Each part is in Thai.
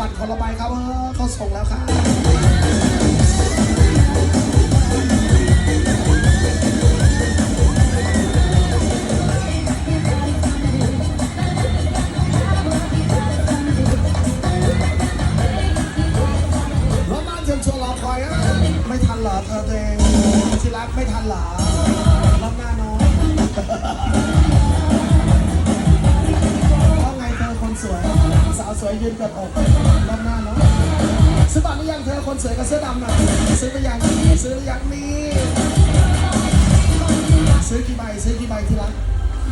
บัตรคนละใบครับเขาส่งแล้วครับรถบ้านเชิญชวนรอคอยอะไม่ทันเหรอเธอเองที่รักไม่ทันเหรอรับหน้าน้อง ยืนกอดอกรอบหน้าน้องซื้อบัตรหรือยังเธอคนสวยกับเสื้อดำน่ะซื้อไปยังซื้อหรือยังนี่ซื้อกี่ใบซื้อกี่ใบที่รัก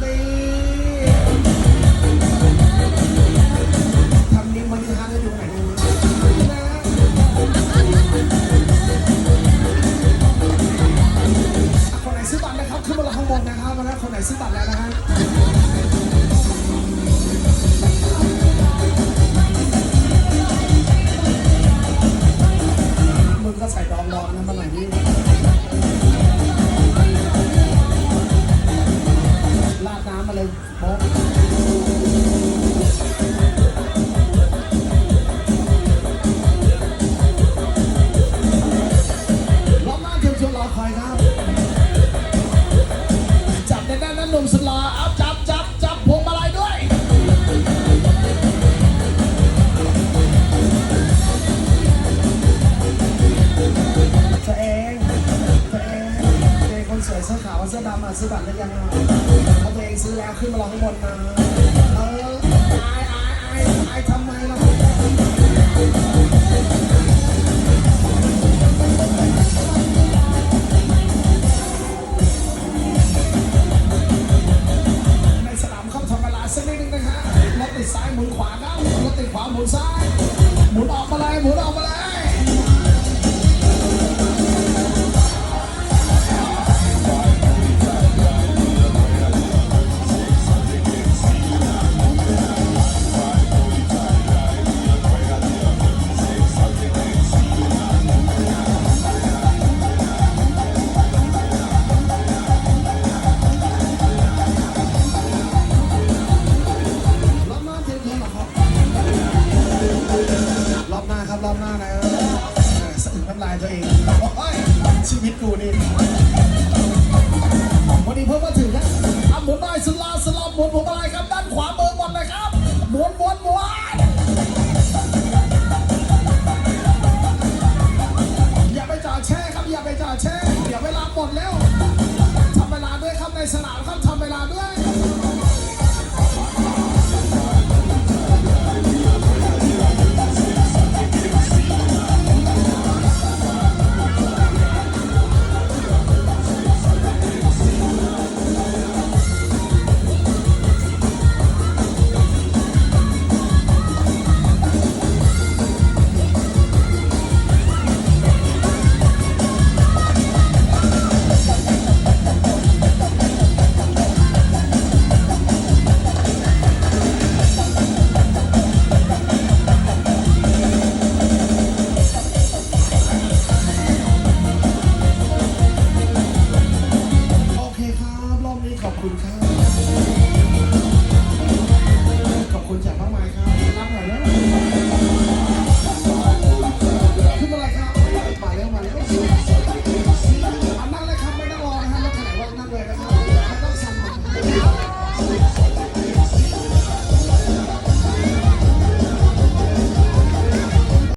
นี่ ซื้อบัตรหรือยังอะเขาตัวเองซื้อแล้วขึ้นมารองข้างบนนะเอออายอายอายอายทำไมล่ะในสนามเข้าทำเวลาสักนิดนึงนะฮะรถติดซ้ายหมุนขวาครับรถติดขวาหมุนซ้าย หมุนออกมาเลยหมุนออกมาเลย รอบหน้าครับรอบหน้านะเออสะอึกน้ำลายตัวเองโอ้ยชีวิตกูนี่วันนี้เพิ่งมาถึงนะอะหมุนได้สลาสลอมหมุนผมอะไรครับด้าน 앞으로 생각